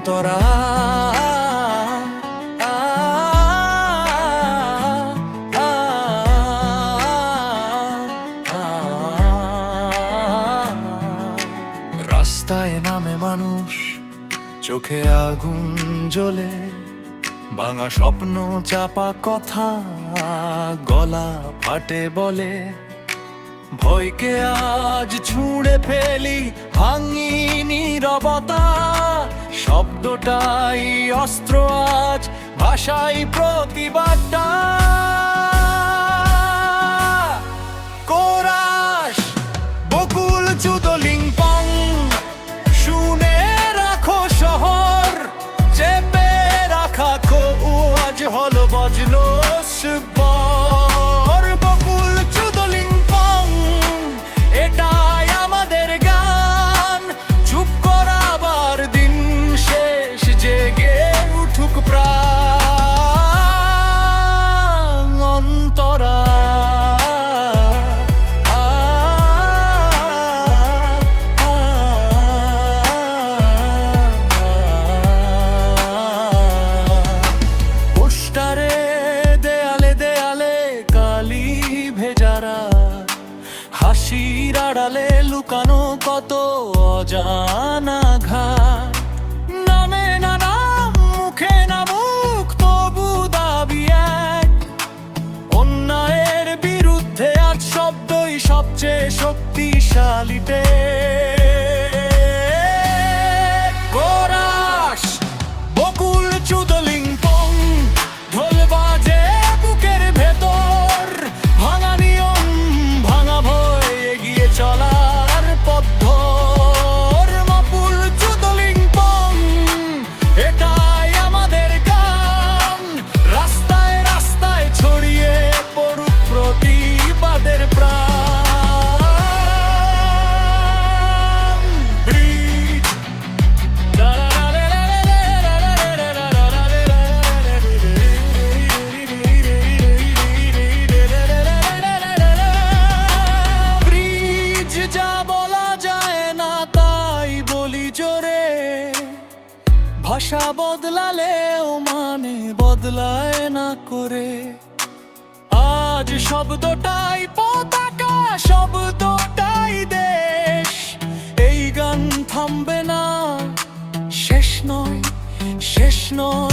অন্তরা। রাস্তায় নামে মানুষ, চোখে আগুন জ্বলে। ভাঙা স্বপ্ন, চাপা কথা, গলা ফাটে বলে। ভয়কে আজ ছুঁড়ে ফেলি ভাঙি নীরবতা শব্দটাই অস্ত্র আজ ভাষাই প্রতিবাদটা। কোরাস, বকুল চুদলিং শুনে রাখো শহর, চেপে রাখা কো আজ হলো বজলো হাসির আড়ালে লুকানো কত অজানা ঘা নামে না মুখে না মুখ তবু দাবি এক। অন্যায়ের বিরুদ্ধে আজ শব্দই সবচেয়ে শক্তিশালীতে ভাষা বদলালেও মানে বদলায় না করে। আজ শব্দটাই পতাকা, শব্দটাই দেশ। এই গান থামবে না। শেষ নয় শেষ নয়।